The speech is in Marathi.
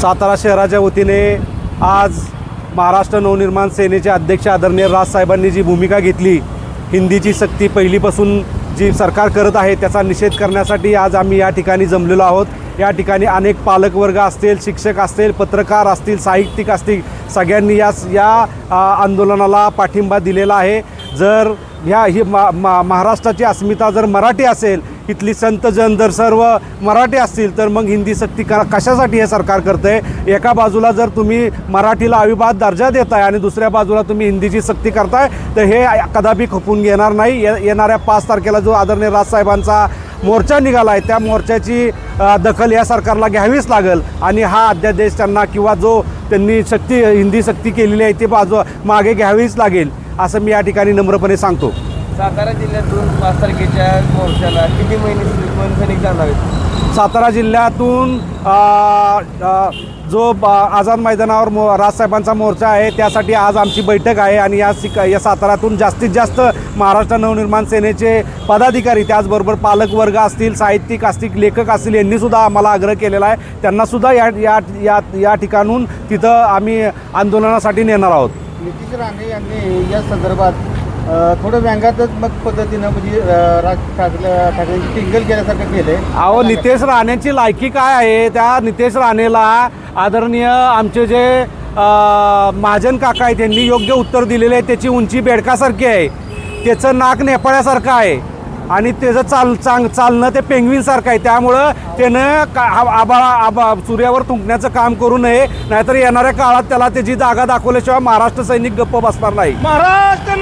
सातारा शहराच्या वतीने आज महाराष्ट्र नवनिर्माण सेनेचे अध्यक्ष आदरणीय राजसाहेबांनी जी भूमिका घेतली हिंदीची सक्ती पहिलीपासून जी सरकार करत आहे त्याचा निषेध करण्यासाठी आज आम्ही या ठिकाणी जमलेलो आहोत. या ठिकाणी अनेक पालकवर्ग असतील शिक्षक असतील पत्रकार असतील साहित्यिक असतील सगळ्यांनी या या आंदोलनाला पाठिंबा दिलेला आहे. जर ह्या ही मा मा महाराष्ट्राची अस्मिता जर मराठी असेल इथली संत जन जर सर्व मराठी असतील तर मग हिंदी सक्ती करा. कशासाठी हे सरकार करतंय? एका बाजूला जर तुम्ही मराठीला अविवाद दर्जा देताय आणि दुसऱ्या बाजूला तुम्ही हिंदीची सक्ती करताय तर हे कदापि खपून घेणार नाही. ये येणाऱ्या पाच तारखेला जो आदरणीय राजसाहेबांचा मोर्चा निघाला आहे त्या मोर्चाची दखल या सरकारला घ्यावीच लागेल. आणि हा अध्यादेश त्यांना किंवा जो त्यांनी सक्ती हिंदी सक्ती केलेली आहे ती बाजू मागे घ्यावीच लागेल असं मी या ठिकाणी नम्रपणे सांगतो. सातारा जिल्ह्यातून पाच तारखेच्या मोर्चाला किती महिने कोण सैनिक जाणार आहेत? सातारा जिल्ह्यातून जो आझाद मैदानावर मो राजसाहेबांचा मोर्चा आहे त्यासाठी आज आमची बैठक आहे आणि या सिक या साताऱ्यातून जास्तीत जास्त महाराष्ट्र नवनिर्माण सेनेचे पदाधिकारी त्याचबरोबर पालकवर्ग असतील साहित्यिक असतील लेखक असतील यांनीसुद्धा आम्हाला आग्रह केलेला आहे. त्यांनासुद्धा या या या या ठिकाणून तिथं आम्ही आंदोलनासाठी नेणार आहोत. नितीश राणे यांनी या संदर्भात थोडं व्यंगात्मक मग पद्धतीनं म्हणजे राज ठाकरे ठाकरेंची टिंगल केल्यासारखं केलंय. अहो नितेश राणेची लायकी काय आहे? त्या नितेश राणेला आदरणीय आमचे जे अ, महाजन काका आहेत त्यांनी योग्य उत्तर दिलेले आहे. त्याची उंची बेडकासारखी आहे. त्याचं नाक नेपाळ्यासारखं आहे. आणि त्याचं चाल चांग चालणं ते पेंगवीनसारखं आहे त्यामुळं त्यानं का आबाळा आबा सूर्यावर तुंकण्याचं काम करू नये नाहीतर येणाऱ्या काळात त्याला त्याची जागा दाखवल्याशिवाय महाराष्ट्र सैनिक गप्प बसणार नाही. महाराष्ट्र